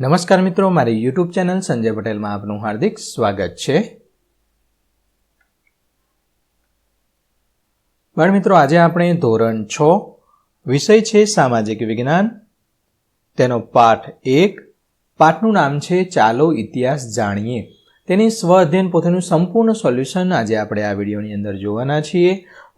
નમસ્કાર મિત્રો, મારી યુટ્યુબ ચેનલ સંજય પટેલમાં આપનું હાર્દિક સ્વાગત છે. બાળ મિત્રો, આજે આપણે ધોરણ છ, વિષય છે સામાજિક વિજ્ઞાન. તેનો પાઠ એક, પાઠનું નામ છે ચાલો ઇતિહાસ જાણીએ. તેની સ્વ અધ્યયન પોતેનું સંપૂર્ણ સોલ્યુશન આજે આપણે આ વિડીયોની અંદર જોવાના છીએ.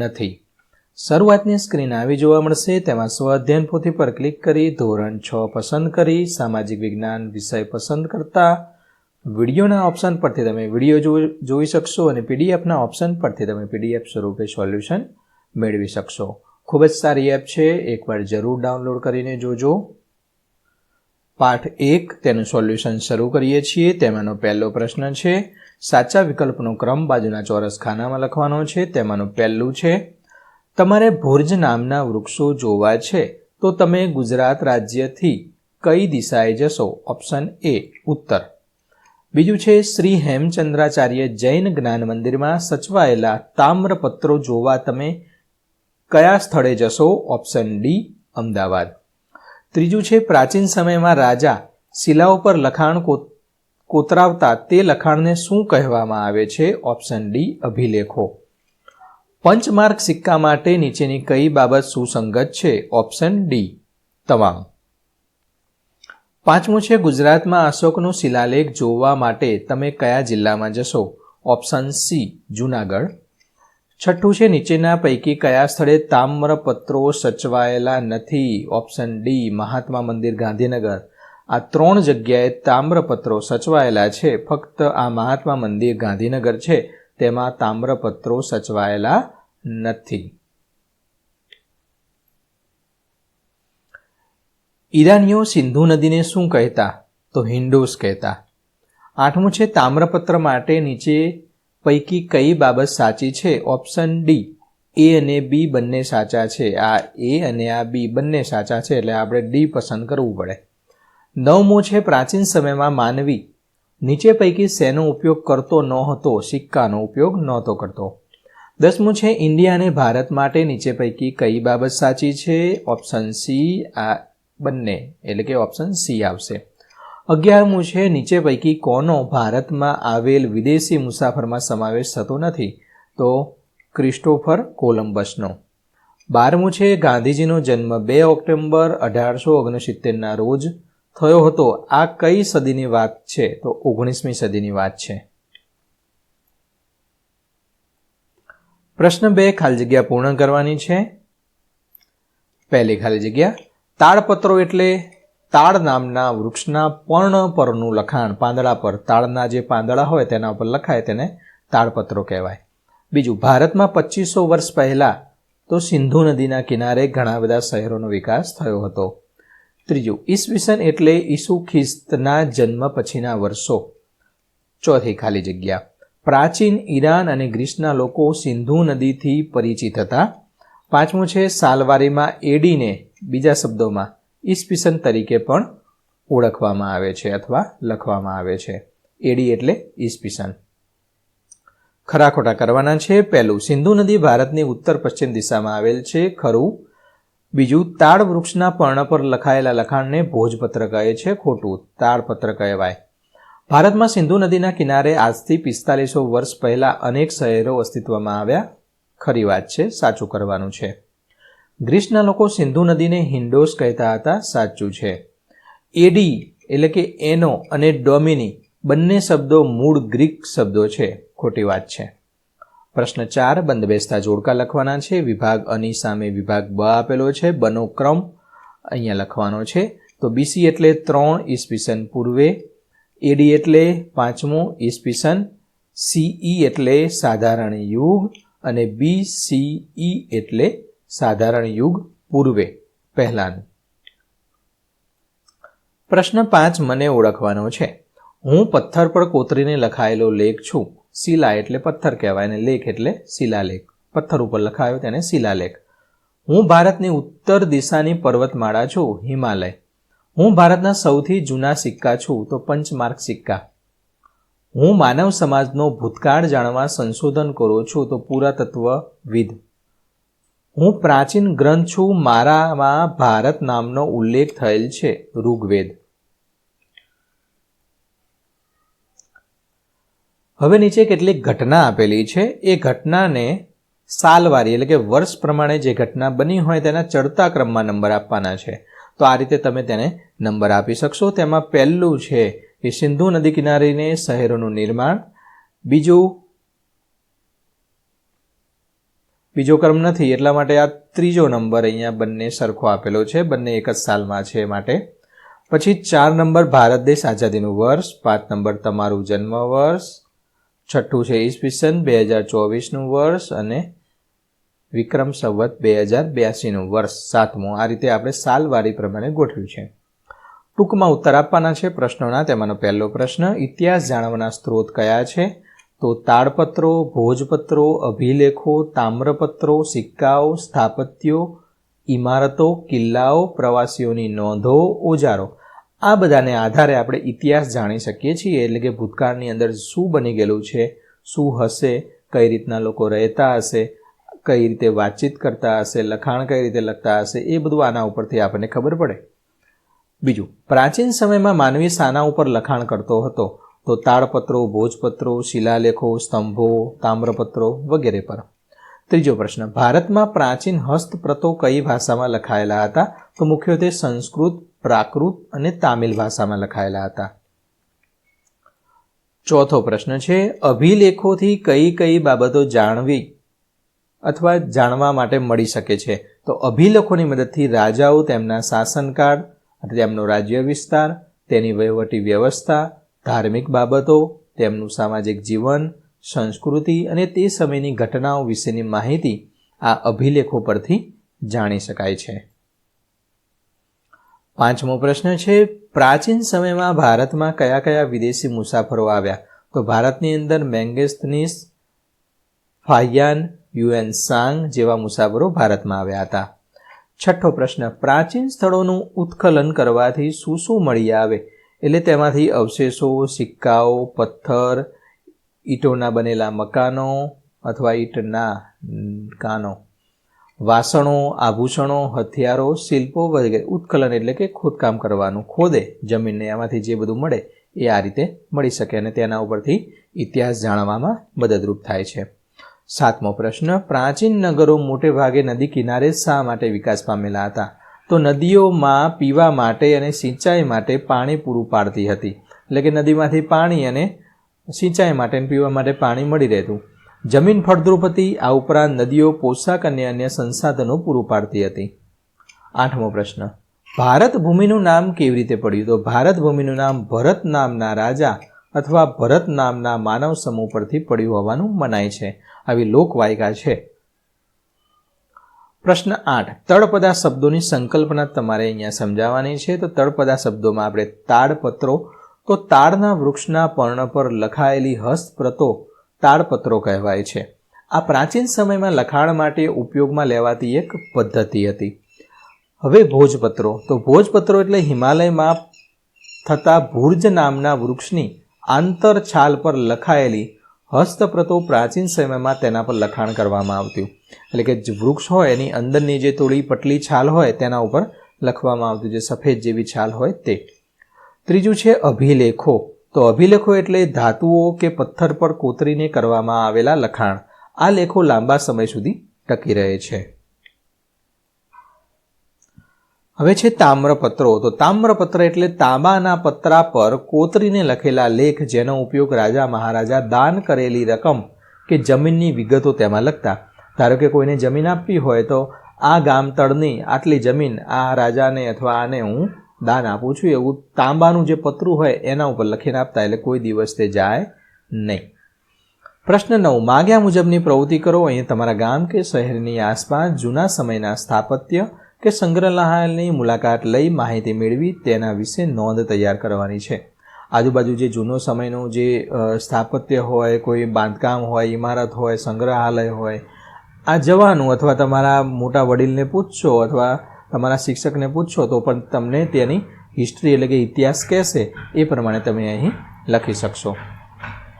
નથી. શરૂઆતની સ્ક્રીન આવી જોવા મળશે, તેમાં સ્વ અધ્યયન પોથી પર ક્લિક કરી ધોરણ છ પસંદ કરી, સામાજિક વિજ્ઞાન વિષય પસંદ કરતા વિડીયોના ઓપ્શન પરથી તમે વીડિયો જોઈ શકશો અને પીડીએફના ઓપ્શન પરથી તમે પીડીએફ સ્વરૂપે સોલ્યુશન મેળવી શકશો. ખૂબ જ સારી એપ છે, એકવાર જરૂર ડાઉનલોડ કરીને જોજો. પાઠ એક તેનું સોલ્યુશન શરૂ કરીએ છીએ. તેમાંનો પહેલો પ્રશ્ન છે, સાચા વિકલ્પનો ક્રમ બાજુના ચોરસ ખાનામાં લખવાનો છે. તેમાંનું પહેલું છે, તમારે ભુર્જ નામના વૃક્ષો જોવા છે, તો તમે ગુજરાત રાજ્યથી કઈ દિશાએ જશો? ઓપ્શન એ ઉત્તર. બીજું છે, શ્રી હેમચંદ્રાચાર્ય જૈન જ્ઞાન મંદિરમાં સચવાયેલા તામ્રપત્રો જોવા તમે કયા સ્થળે જશો? Option D, Ahmedabad. ત્રીજું છે, પ્રાચીન સમયમાં રાજા શિલાઓ પર લખાણ કોતરાવતા તે લખાણને શું કહેવામાં આવે છે? Option D, અભિલેખો. પંચમાર્ક સિક્કા માટે નીચેની કઈ બાબત સુસંગત છે? ઓપ્શન ડી, તમામ. પાંચમું છે, ગુજરાતમાં અશોકનો શિલાલેખ જોવા માટે તમે કયા જિલ્લામાં જશો? Option C, Junagadh. છઠ્ઠું છે, નીચેના પૈકી કયા સ્થળે તામ્રપત્રો સચવાયેલા નથી? Option D, Mahatma Mandir, Gandhinagar. આ ત્રણ જગ્યાએ તામ્રપત્રો સચવાયેલા છે. ફક્ત આ મહાત્મા મંદિર, ગાંધીનગર છે. તેમાં તામ્રપત્રો સચવાયેલા નથી. ઈરાનીઓ સિંધુ નદીને શું કહેતા? તો હિન્ડોસ કહેતા. આઠમું છે, તામ્રપત્ર માટે નીચે પૈકી કઈ બાબત સાચી છે? ઓપ્શન ડી એ અને બી બંને સાચા છે. આ એ અને આ બી બંને સાચા છે, એટલે આપણે ડી પસંદ કરવું પડે. નવમું છે પ્રાચીન સમયમાં માનવી નીચે પૈકી શેનો ઉપયોગ કરતો ન હતો સિક્કાનો ઉપયોગ નહોતો કરતો. દસમું છે ઇન્ડિયા અને ભારત માટે નીચે પૈકી કઈ બાબત સાચી છે? ઓપ્શન સી આ બંને, એટલે કે ઓપ્શન સી આવશે. અગિયારમું છે, નીચે પૈકી કોનો ભારતમાં આવેલ વિદેશી મુસાફરમાં સમાવેશ થતો નથી? તો ક્રિસ્ટોફર કોલમ્બસનો બારમું છે, ગાંધીજીનો જન્મ બે ઓક્ટોબર અઢારસો ઓગણસિત્તેરના રોજ થયો હતો. આ કઈ સદીની વાત છે? તો ઓગણીસમી સદીની વાત છે. પ્રશ્ન બે, ખાલી જગ્યા પૂર્ણ કરવાની છે. પહેલી ખાલી જગ્યા, તાડપત્રો એટલે તાડ નામના વૃક્ષના પર્ણ પરનું લખાણ પાંદડા પર. તાળના જે પાંદડા હોય તેના ઉપર લખાય તેને તાળપત્રો કહેવાય. બીજું, ભારતમાં પચીસો વર્ષ પહેલાં તો સિંધુ નદીના કિનારે ઘણા બધા શહેરોનો વિકાસ થયો હતો. ત્રીજું, ઈસવીસન એટલે ઈસુ ખ્રિસ્તના જન્મ પછીના વર્ષો. ચોથી ખાલી જગ્યા. પ્રાચીન ઈરાન અને ગ્રીસના લોકો સિંધુ નદીથી પરિચિત હતા. પાંચમું છે, સાલવારીમાં એડીને, બીજા શબ્દોમાં. ઈસપીસન તરીકે પણ ઓળખવામાં આવે છે અથવા લખવામાં આવે છે. એડી એટલે ઈસપીસન ખરા ખોટા કરવાના છે. પહેલું, સિંધુ નદી ભારતની ઉત્તર પશ્ચિમ દિશામાં આવેલ છે. ખરું. બીજું તાળ વૃક્ષના પર્ણ પર લખાયેલા લખાણને ભોજપત્ર કહે છે. ખોટું તાળપત્ર કહેવાય. ભારતમાં સિંધુ નદીના કિનારે આજથી પિસ્તાલીસો વર્ષ પહેલાં અનેક શહેરો અસ્તિત્વમાં આવ્યા. ખરી વાત છે, સાચું કરવાનું છે. ગ્રીસના લોકો સિંધુ નદીને હિન્ડોસ કહેતા હતા, સાચું છે. એડી એટલે કે એનો અને ડોમિની બંને શબ્દો મૂળ ગ્રીક શબ્દો છે. ખોટી વાત છે. પ્રશ્ન ચાર, બંધબેસતા જોડકા લખવાના છે. વિભાગ અની સામે વિભાગ બ આપેલો છે. બનો ક્રમ અહીંયા લખવાનો છે. તો બીસી એટલે ત્રણ ઈસવીસન પૂર્વે, એડી એટલે પાંચમું ઈસવીસન, સીઈ એટલે સાધારણ યુગ, અને બી સીઈ એટલે સાધારણ યુગ પૂર્વે, પહેલાનું. પ્રશ્ન પાંચ મને ઓળખવાનો છે. હું પથ્થર પર કોતરીને લખાયેલો લેખ છું. શિલા એટલે પથ્થર કહેવાય અને લેખ એટલે શિલાલેખ. પથ્થર ઉપર લખાયો તેને શિલાલેખ. હું ભારતની ઉત્તર દિશાની પર્વતમાળા છું, હિમાલય. હું ભારતના સૌથી જૂના સિક્કા છું, તો પંચમાર્ક સિક્કા. હું માનવ સમાજનો ભૂતકાળ જાણવા સંશોધન કરું છું, તો પુરાતત્વવિદ. હું પ્રાચીન ગ્રંથ છું મારામાં ભારત નામનો ઉલ્લેખ થયેલ છે, ઋગ્વેદ. હવે નીચે કેટલીક ઘટના આપેલી છે. એ ઘટનાને સાલવારી, એટલે કે વર્ષ પ્રમાણે જે ઘટના બની હોય તેના ચડતા ક્રમમાં નંબર આપવાના છે. તો આ રીતે તમે તેને નંબર આપી શકશો. તેમાં પહેલું છે એ સિંધુ નદી કિનારીને શહેરોનું નિર્માણ, બીજું બીજો ક્રમ નથી, એટલા માટે આ ત્રીજો નંબર અહીંયા બંને સરખો આપેલો છે, બંને એક જ સાલમાં છે માટે. પછી ચાર નંબર ભારત દેશ આઝાદીનું વર્ષ, પાંચ નંબર તમારું જન્મ વર્ષ છઠ્ઠું છે ઈસવીસન બે હજાર ચોવીસનું વર્ષ અને વિક્રમ સંવત બે હજાર બ્યાસીનું વર્ષ, સાતમું. આ રીતે આપણે સાલવારી પ્રમાણે ગોઠવ્યું છે. ટૂંકમાં ઉત્તર આપવાના છે પ્રશ્નોના, તેમાંનો પહેલો પ્રશ્ન, ઇતિહાસ જાણવાના સ્ત્રોત કયા છે? તો તાડપત્રો, ભોજપત્રો, અભિલેખો, તામ્રપત્રો, સિક્કાઓ, સ્થાપત્યો, ઇમારતો, કિલ્લાઓ, પ્રવાસીઓની નોંધો, ઓજારો. આ બધાને આધારે આપણે ઇતિહાસ જાણી શકીએ છીએ, એટલે કે ભૂતકાળની અંદર શું બની ગયેલું છે, શું હશે, કઈ રીતના લોકો રહેતા હશે, કઈ રીતે વાતચીત કરતા હશે, લખાણ કઈ રીતે લખતા હશે, એ બધું આના ઉપરથી આપણને ખબર પડે. બીજું, પ્રાચીન સમયમાં માનવી સાના ઉપર લખાણ કરતો હતો. તો તાળપત્રો ભોજપત્રો, શિલાલેખો, સ્તંભો, તામ્રપત્રો વગેરે પર. ત્રીજો પ્રશ્ન. ભારતમાં પ્રાચીન હસ્તપ્રતો કઈ ભાષામાં લખાયેલા હતા? તો મુખ્યત્વે સંસ્કૃત, પ્રાકૃત અને તામિલ ભાષામાં લખાયેલા હતા. ચોથો પ્રશ્ન છે, અભિલેખોથી કઈ કઈ બાબતો જાણવી અથવા જાણવા માટે મળી શકે છે? તો અભિલેખોની મદદથી રાજાઓ તેમના શાસનકાળ, તેમનો રાજ્ય વિસ્તાર, તેની વહીવટી વ્યવસ્થા ધાર્મિક બાબતો, તેમનું સામાજિક જીવન, સંસ્કૃતિ અને તે સમયની ઘટનાઓ વિશેની માહિતી આ અભિલેખો પરથી જાણી શકાય છે. પાંચમો પ્રશ્ન છે, પ્રાચીન સમયમાં ભારતમાં કયા કયા વિદેશી મુસાફરો આવ્યા? તો ભારતની અંદર મેંગેસ્તનીસ ફાયાન યુએન સાંગ જેવા મુસાફરો ભારતમાં આવ્યા હતા. છઠ્ઠો પ્રશ્ન, પ્રાચીન સ્થળોનું ઉત્ખલન કરવાથી શું શું મળી આવે? એટલે તેમાંથી અવશેષો, સિક્કાઓ, પથ્થર, ઈંટોના બનેલા મકાનો અથવા ઈંટના કાનો, વાસણો, આભૂષણો, હથિયારો, શિલ્પો વગેરે, ઉત્કલન એટલે કે ખોદકામ કરવાનું ખોદે. જમીનને એમાંથી જે બધું મળે એ આ રીતે મળી શકે અને તેના ઉપરથી ઇતિહાસ જાણવામાં મદદરૂપ થાય છે. સાતમો પ્રશ્ન, પ્રાચીન નગરો મોટે ભાગે નદી કિનારે શા માટે વિકાસ પામેલા હતા? તો નદીઓમાં પીવા માટે અને સિંચાઈ માટે પાણી પૂરું પાડતી હતી. એટલે કે નદીમાંથી પાણી અને સિંચાઈ માટે અને પીવા માટે પાણી મળી રહેતું. જમીન ફળદ્રુપ હતી. આ ઉપરાંત નદીઓ પોશાક અને અન્ય સંસાધનો પૂરું પાડતી હતી. આઠમો પ્રશ્ન. ભારત ભૂમિનું નામ કેવી રીતે પડ્યું? તો ભારત ભૂમિનું નામ ભરત નામના રાજા અથવા ભરત નામના માનવ સમૂહ પરથી પડ્યું હોવાનું મનાય છે. આવી લોકવાયકા છે. પ્રશ્ન આઠ. તળપદા શબ્દોની સંકલ્પના તમારે અહીંયા સમજાવવાની છે. તો તળપદા શબ્દોમાં આપણે તાડપત્રો. તો તાડના વૃક્ષના પર્ણ પર લખાયેલી હસ્તપ્રતો તાડપત્રો કહેવાય છે. આ પ્રાચીન સમયમાં લખાણ માટે ઉપયોગમાં લેવાતી એક પદ્ધતિ હતી. હવે ભોજપત્રો. તો ભોજપત્રો એટલે હિમાલયમાં થતા ભુર્જ નામના વૃક્ષની આંતરછાલ પર લખાયેલી હસ્તપ્રતો પ્રાચીન સમયમાં તેના પર લખાણ કરવામાં આવતું. એટલે કે વૃક્ષ હોય, એની અંદરની જે થોડી પટલી છાલ હોય, તેના ઉપર લખવામાં આવતું જે સફેદ જેવી છાલ હોય તે. ત્રીજું છે અભિલેખો. તો અભિલેખો એટલે ધાતુઓ કે પથ્થર પર કોતરીને કરવામાં આવેલા લખાણ. આ લેખો લાંબા સમય સુધી ટકી રહે છે. હવે છે તામ્રપત્રો. તો તામ્રપત્ર એટલે તાંબાના પત્રા પર કોતરીને લખેલા લેખ જેનો ઉપયોગ રાજા મહારાજા દાન કરેલી રકમ કે જમીનની વિગતો તેમાં લખતા. ધારો કે કોઈને જમીન આપવી હોય તો આ ગામ તળની આટલી જમીન આ રાજાને અથવા આને હું દાન આપું છું એવું તાંબાનું જે પતરું હોય એના ઉપર લખીને આપતા એટલે કોઈ દિવસ તે જાય નહીં. પ્રશ્ન નવ, માગ્યા મુજબની પ્રવૃત્તિ કરો. અહીં તમારા ગામ કે શહેરની આસપાસ જૂના સમયના સ્થાપત્ય કે સંગ્રહાલયની મુલાકાત લઈ માહિતી મેળવી તેના વિશે નોંધ તૈયાર કરવાની છે. આજુબાજુ જે જૂનો સમયનું જે સ્થાપત્ય હોય, કોઈ બાંધકામ હોય, ઇમારત હોય, સંગ્રહાલય હોય, આ જવાનું અથવા તમારા મોટા વડીલને પૂછશો અથવા તમારા શિક્ષકને પૂછશો તો પણ તમને તેની હિસ્ટ્રી એટલે કે ઇતિહાસ કહેશે એ પ્રમાણે તમે અહીં લખી શકશો.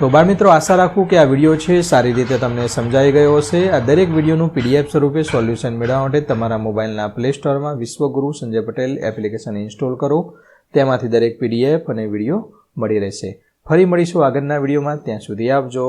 તો બાળમિત્રો આશા રાખું કે આ વીડિયો છે સારી રીતે તમને સમજાઈ ગયો હશે. આ દરેક વિડીયોનું પીડીએફ સ્વરૂપે સોલ્યુશન મેળવવા માટે તમારા મોબાઈલના પ્લે સ્ટોરમાં વિશ્વગુરુ સંજય પટેલ એપ્લિકેશન ઇન્સ્ટોલ કરો. તેમાંથી દરેક પીડીએફ અને વીડિયો મળી રહેશે. ફરી મળીશું આગળના વિડીયોમાં. ત્યાં સુધી આવજો.